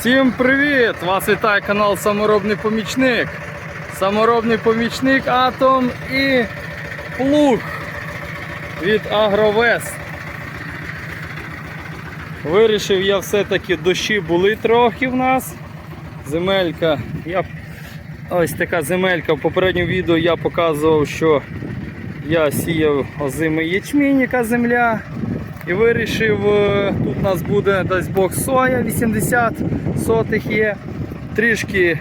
Всім привіт! Вас вітає канал Саморобний Помічник. Саморобний помічник Атом і плуг від Агровест. Вирішив я все-таки дощі були трохи в нас. Земелька. Я... Ось така земелька. В попередньому відео я показував, що я сіяв озимий ячмінь, яка земля. І вирішив, е, тут у нас буде дасть Бог соя 80 сотих є. Трішки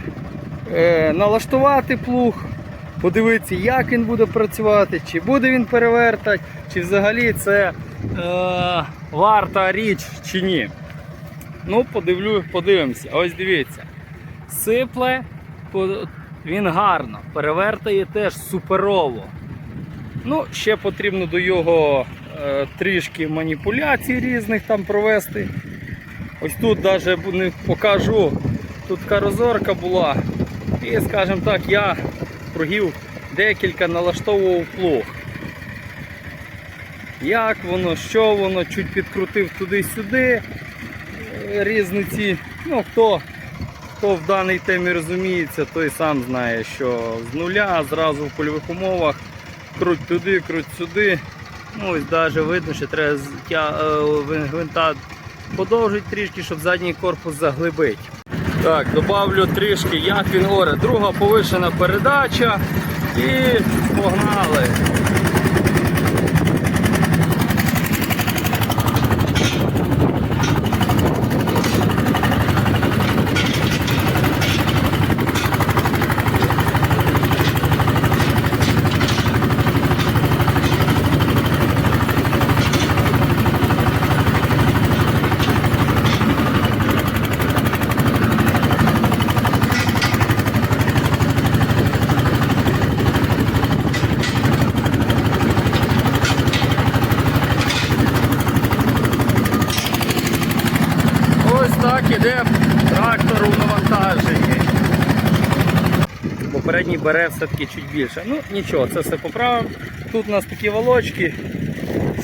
е, налаштувати плуг, подивитися, як він буде працювати, чи буде він перевертати, чи взагалі це е, варта річ чи ні. Ну, подивлю, подивимося. Ось дивіться. Сипле, він гарно, перевертає теж суперово. Ну, ще потрібно до його е, трішки маніпуляцій різних там провести. Ось тут навіть не покажу. Тут така розорка була. І, скажімо так, я кругів декілька налаштовував плуг. Як воно, що воно, чуть підкрутив туди-сюди. Е, Різниці. Ну, хто, хто в даній темі розуміється, той сам знає, що з нуля зразу в польових умовах круть туди, круть сюди. Ну, ось навіть видно, що треба е, гвинта подовжити трішки, щоб задній корпус заглибити. Так, добавлю трішки, як він горе. Друга повишена передача і погнали. Ось так іде трактор у навантаженні. Попередній бере все-таки чуть більше. Ну нічого, це все поправимо. Тут у нас такі волочки,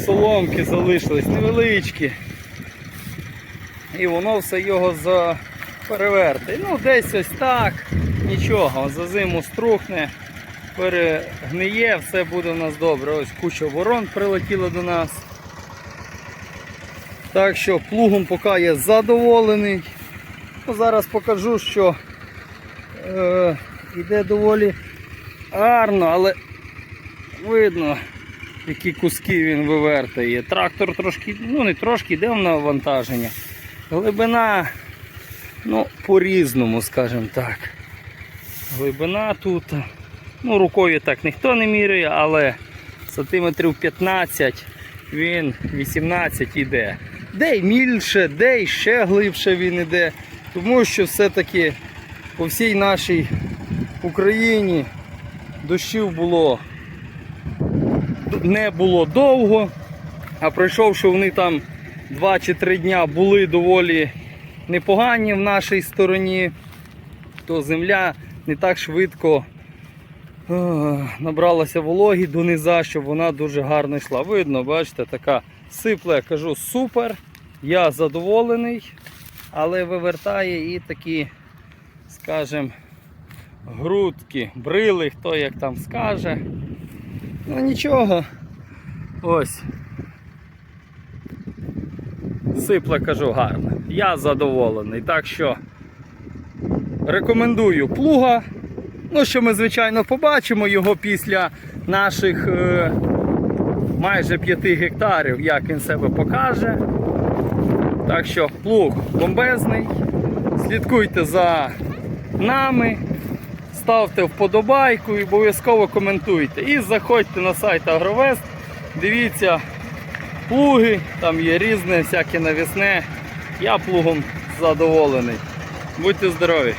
соломки залишились невеличкі. І воно все його за переверти. Ну, десь ось так, нічого, за зиму струхне, перегниє, все буде у нас добре. Ось куча ворон прилетіла до нас. Так що плугом поки я задоволений. Ну, зараз покажу, що е, йде доволі гарно, але видно, які куски він вивертає. Трактор трошки, ну не трошки йде в навантаження. Глибина, ну, по-різному, скажімо так. Глибина тут. Ну, рукою так ніхто не міряє, але сантиметрів 15 він 18 іде. Де й мільше, де й ще глибше він іде. Тому що все-таки по всій нашій Україні дощів було не було довго, а пройшовши вони там 2 чи 3 дня були доволі непогані в нашій стороні, то земля не так швидко е, набралася вологі до низа, щоб вона дуже гарно йшла. Видно, бачите, така сипла, я кажу, супер. Я задоволений, але вивертає і такі, скажімо, грудки, брили, хто як там скаже. Ну нічого. Ось. Сипла, кажу, гарно. Я задоволений. Так що рекомендую плуга. Ну, що ми, звичайно, побачимо його після наших е, майже 5 гектарів, як він себе покаже. Так що плуг бомбезний. Слідкуйте за нами, ставте вподобайку і обов'язково коментуйте. І заходьте на сайт Агровест, дивіться плуги, там є різне, всяке навісне. Я плугом задоволений. Будьте здорові!